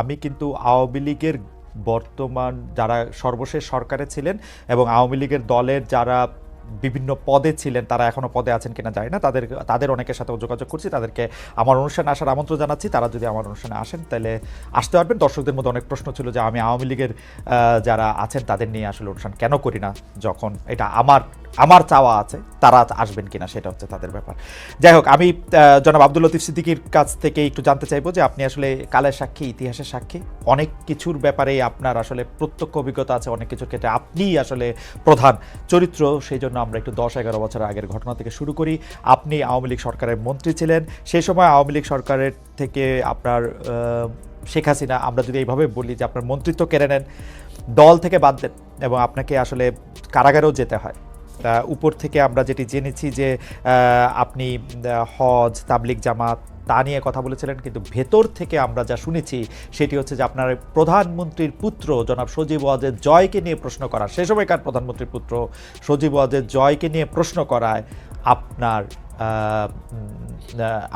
আমি কিন্তু আওয়ামী লীগের বর্তমান যারা সর্বশেষ সরকারে ছিলেন এবং আওয়ামী লীগের দলের যারা বিভিন্ন পদে ছিলেন, তারা এখনও পদে আছেন কিনা জানি না। তাদের তাদের অনেকের সাথেও যোগাযোগ করছি, তাদেরকে আমার অনুষ্ঠানে আসার আমন্ত্রণ জানাচ্ছি। তারা যদি আমার অনুষ্ঠানে আসেন, তাহলে আসতে পারবেন। দর্শকদের মধ্যে অনেক প্রশ্ন ছিল যে, আমি আওয়ামী লীগের যারা আছেন, তাদের নিয়ে আসলে অনুষ্ঠান কেন করি না? যখন এটা আমার আমার চাওয়া আছে, তারা আসবেন কিনা সেটা হচ্ছে তাদের ব্যাপার। যাই হোক, আমি জনাব আব্দুল লতিফ সিদ্দিকির কাছ থেকে একটু জানতে চাইব যে আপনি আসলে কালের সাক্ষী, ইতিহাসের সাক্ষী। অনেক কিছুর ব্যাপারে আপনার আসলে প্রত্যক্ষ অভিজ্ঞতা আছে, অনেক কিছুর ক্ষেত্রে আপনিই আসলে প্রধান চরিত্র। সেই জন্য আমরা একটু দশ এগারো বছর আগের ঘটনা থেকে শুরু করি। আপনি আওয়ামী লীগ সরকারের মন্ত্রী ছিলেন। সেই সময় আওয়ামী লীগ সরকারের থেকে আপনার শেখ হাসিনা, আমরা যদি এইভাবে বলি যে আপনার মন্ত্রিত্ব কেড়ে নেন, দল থেকে বাদ দেন এবং আপনাকে আসলে কারাগারেও যেতে হয়। উপর থেকে আমরা যেটি জেনেছি যে আপনি হজ তাবলিক জামাত, তা নিয়ে কথা বলেছিলেন, কিন্তু ভেতর থেকে আমরা যা শুনেছি সেটি হচ্ছে যে আপনার প্রধানমন্ত্রীর পুত্র জনাব সজীব ওয়াজেদ জয়কে নিয়ে প্রশ্ন করা। সে সময়কার প্রধানমন্ত্রীর পুত্র? সজীব ওয়াজেদ জয়কে নিয়ে প্রশ্ন করায় আপনার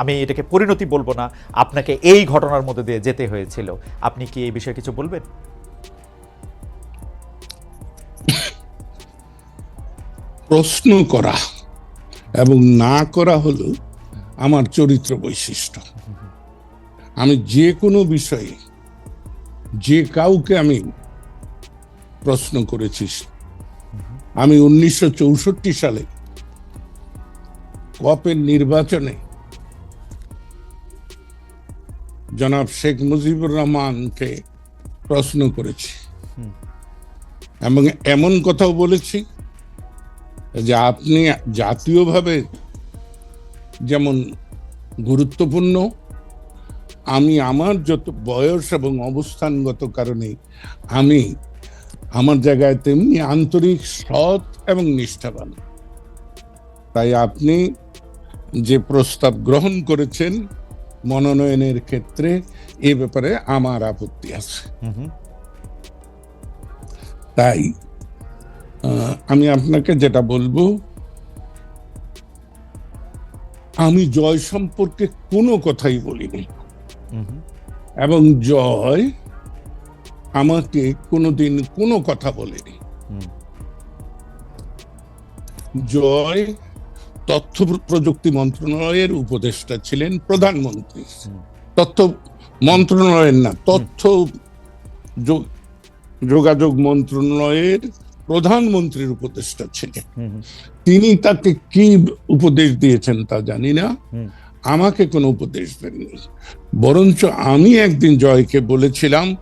আমি এটাকে পরিণতি বলব না, আপনাকে এই ঘটনার মধ্যে দিয়ে যেতে হয়েছিল। আপনি কি এই বিষয়ে কিছু বলবেন? প্রশ্ন করা এবং না করা হলো আমার চরিত্র বৈশিষ্ট্য। আমি যে কোনো বিষয়ে যে কাউকে আমি প্রশ্ন করেছি আমি উনিশশো চৌষট্টি সালে কপের নির্বাচনে জনাব শেখ মুজিবুর রহমানকে প্রশ্ন করেছি। এবং এমন কথাও বলেছি যে আপনি জাতীয়ভাবে যেমন গুরুত্বপূর্ণ আমি আমার যত বয়স এবং অবস্থানগত কারণে আমি আমার জায়গায় তেমনি আন্তরিক সৎ এবং নিষ্ঠাবান। তাই আপনি যে প্রস্তাব গ্রহণ করেছেন মনোনয়নের ক্ষেত্রে এ ব্যাপারে আমার আপত্তি আছে। তাই আমি আপনাকে যেটা বলব আমি জয় সম্পর্কে কোনো কথাই বলিনি। এবং জয় আমাকে কোনোদিন কোনো কথা বলেনি। জয় তথ্য প্রযুক্তি মন্ত্রণালয়ের উপদেষ্টা ছিলেন প্রধানমন্ত্রী। তথ্য মন্ত্রণালয়ের না তথ্য যোগাযোগ মন্ত্রণালয়ের প্রধানমন্ত্রীর উপদেষ্টা ছিলেন। তিনি তাকে কি উপদেশ দিয়েছেন তা জানি না। আমাকে কোনো উপদেশ দেননি। বরঞ্চ আমি একদিন জয়কে বলেছিলাম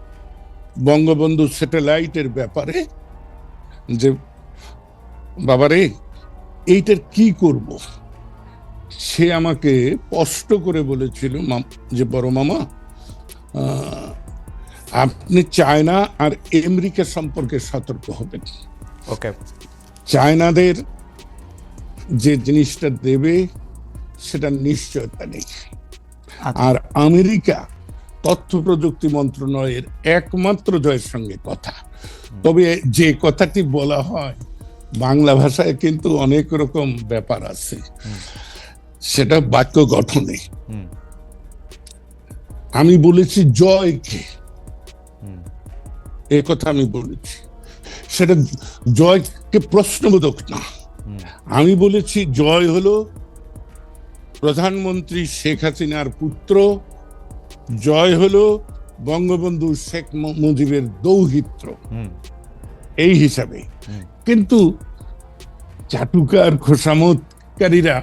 বঙ্গবন্ধু স্যাটেলাইটের ব্যাপারে যে বাবারে এইটার কি করব? সে আমাকে স্পষ্ট করে বলেছিল যে বড় মামা আহ, আপনি চায়না আর আমেরিকা সম্পর্কে সতর্ক হবেন। ওকে চায়নাদের যে জিনিসটা দেবে সেটা নিশ্চয়তা নেই। আচ্ছা। আর আমেরিকা তথ্য প্রযুক্তি মন্ত্রণালয়ের একমাত্র জয়ের সঙ্গে কথা। তবে যে কথাটি বলা হয় বাংলা ভাষায় কিন্তু অনেক রকম ব্যাপার আছে। সেটা বাক্য গঠনে। আমি বলেছি জয়কে। এ কথা আমি বলেছি। সেটা জয়কে প্রশ্নবোধক না। আমি বলেছি জয় হলো প্রধানমন্ত্রী শেখ হাসিনার পুত্র জয় হলো বঙ্গবন্ধু শেখ মুজিবের দৌহিত্র। এই হিসাবে। কিন্তু চাটুকার খোসামতকারীরা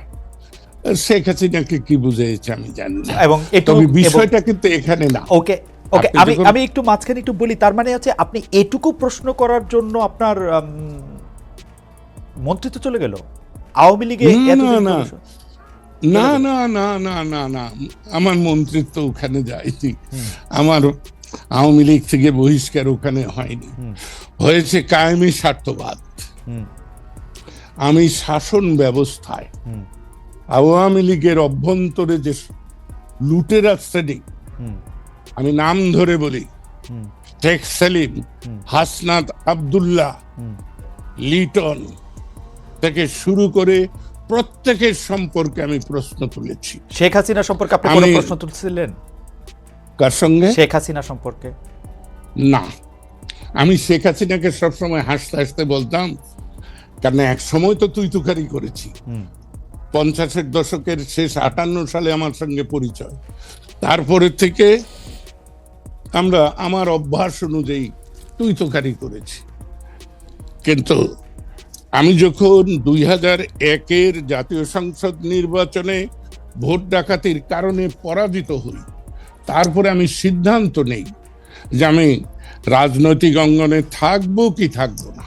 শেখ হাসিনাকে কি বুঝিয়েছে আমি জানি না। এবং তবে বিষয়টা কিন্তু এখানে না। ওকে ওকে আমি আমি একটু মাঝখানে একটু বলি তার মানে হচ্ছে আপনি এটুকু প্রশ্ন করার জন্য আপনার উম, মন্ত্রিত্ব চলে গেল। আওয়ামী লীগে না, না, না। না না না আমার মন্ত্রিত্ব ওখানে যায়নি। আমার আওয়ামী লীগ থেকে বহিষ্কার ওখানে হয়নি। হয়েছে কায়েমি স্বার্থবাদ। আমি শাসন ব্যবস্থায় আওয়ামী লীগের অভ্যন্তরে যে লুটেরা শ্রেণি আমি নাম ধরে বলি। শেখ সেলিম। হাসনাত আব্দুল্লাহ। লিটন থেকে শুরু করে প্রত্যেকের সম্পর্কে আমি প্রশ্ন তুলেছি। শেখ হাসিনা সম্পর্কে আপনি কোনো প্রশ্ন তুলছিলেন? কার সঙ্গে? শেখ হাসিনা সম্পর্কে। না। আমি শেখ হাসিনাকে সবসময় হাসতে হাসতে বলতাম কারণ এক সময় তো তুই তুকারি করেছি। পঞ্চাশের দশকের শেষ আটান্ন সালে আমার সঙ্গে পরিচয়। তারপরে থেকে আমরা আমার অভ্যাস অনুযায়ী তুই তোকারি করেছি। কিন্তু আমি যখন দুই হাজার একের জাতীয় সংসদ নির্বাচনে ভোট ডাকাতির কারণে পরাজিত হই, তারপরে আমি সিদ্ধান্ত নেই যে আমি রাজনৈতিক অঙ্গনে থাকব কি থাকব না,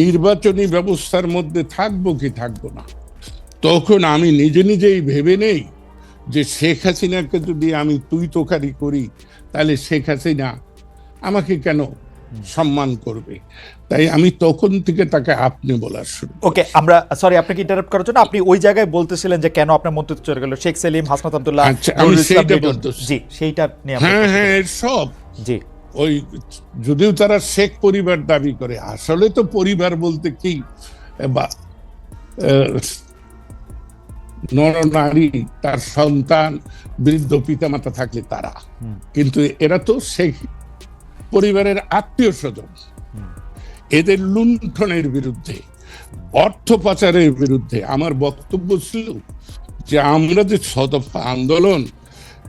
নির্বাচনী ব্যবস্থার মধ্যে থাকব কি থাকব না। তখন আমি নিজে নিজেই ভেবে নেই যে শেখ হাসিনাকে যদি আমি তুই তোকারি করি তাহলে শেখ হাসিনা আমাকে কেন সম্মান করবে? তাই আমি তখন থেকে তাকে আপনি বলার শুরু ওকে আমরা সরি আপনাকে ইন্টারাপ্ট করার জন্য? আপনি ওই জায়গায় বলতেছিলেন যে কেন আপনার মন্তব্য চলে গেল শেখ সেলিম হাসনাত আব্দুল্লাহ আচ্ছা, আমি সেইটা বলতেছি। জি সেইটা নিয়ে হ্যাঁ হ্যাঁ সব। জি। ওই যদিও তারা শেখ পরিবার দাবি করে আসলে তো পরিবার বলতে কি? বা নরনারী তার সন্তান বৃদ্ধ পিতামাতা থাকলে তারা। কিন্তু এরা তো শেখ পরিবারের আত্মীয় স্বজন। এদের লুণ্ঠনের বিরুদ্ধে অর্থ পাচারের বিরুদ্ধে আমার বক্তব্য ছিল যে আমরা যে সদফা আন্দোলন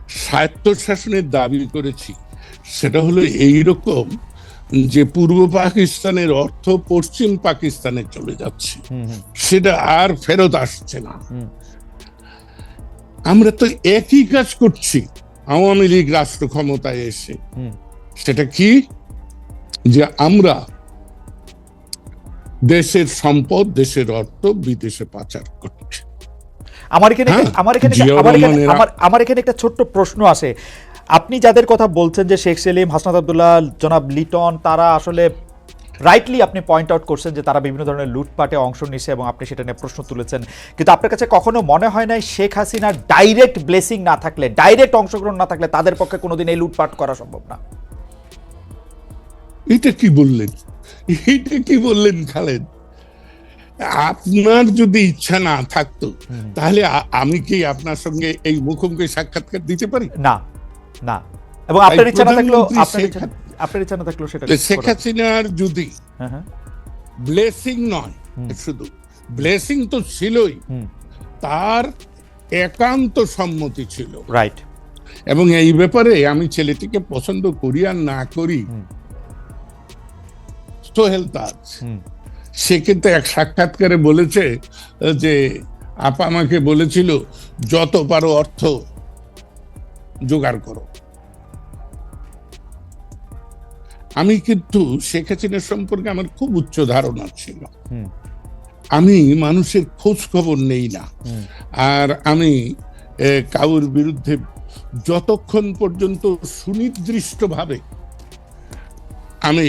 স্বায়ত্তশাসনের দাবি করেছি সেটা হলো এইরকম যে পূর্ব পাকিস্তানের অর্থ পশ্চিম পাকিস্তানে চলে যাচ্ছে। সেটা আর ফেরত আসছে না। আমরা তো একই কাজ করছি। আওয়ামী লীগ রাষ্ট্র ক্ষমতায় এসে। সেটা কি? যে আমরা দেশের সম্পদ দেশের অর্থ বিদেশে পাচার করছি। আমার এখানে হ্যাঁ, আমার এখানে আমার এখানে আমার আমার এখানে একটা ছোট্ট প্রশ্ন আছে। আপনি যাদের কথা বলছেন যে শেখ সেলিম হাসনাত আব্দুল্লাহ জনাব লিটন তারা আসলে রাইটলি আপনি পয়েন্ট আউট করছেন যে তারা বিভিন্ন ধরনের লুটপাটে অংশ নিছে এবং আপনি সেটা নিয়ে প্রশ্ন তুলেছেন। কিন্তু আপনার কাছে কখনো মনে হয় নাই শেখ হাসিনার ডাইরেক্ট ব্লেসিং না থাকলে ডাইরেক্ট অংশগ্রহণ না থাকলে তাদের পক্ষে কোনোদিন এই লুটপাট করা সম্ভব না? এটা কি বললেন? এটা কি বললেন খালেদ? আপনার যদি ইচ্ছা না থাকতো তাহলে আমি কি আপনার সঙ্গে এই মুখোমুখি সাক্ষাৎকার দিতে পারি? না না। এবং আপনার ইচ্ছা না থাকলেও আপনার ইচ্ছা আপনার ইচ্ছা না থাকলেও সেটা শেখ হাসিনার যদি হ্যাঁ হ্যাঁ। ব্লেসিং নয় শুধু। ব্লেসিং তো ছিলই। তার একান্ত সম্মতি ছিল। রাইট এবং এই ব্যাপারে আমি ছেলেটিকে পছন্দ করি আর না করি। সোহেল তাজ। সে কিন্তু এক সাক্ষাৎকারে বলেছে যে আপা আমাকে বলেছিল যত পারো অর্থ জোগাড় করো। আমি কিন্তু শেখ হাসিনা সম্পর্কে আমার খুব উচ্চ ধারণা ছিল। আমি মানুষের খোঁজ খবর নেই না। আর আমি কাউর বিরুদ্ধে যতক্ষণ পর্যন্ত সুনির্দিষ্টভাবে আমি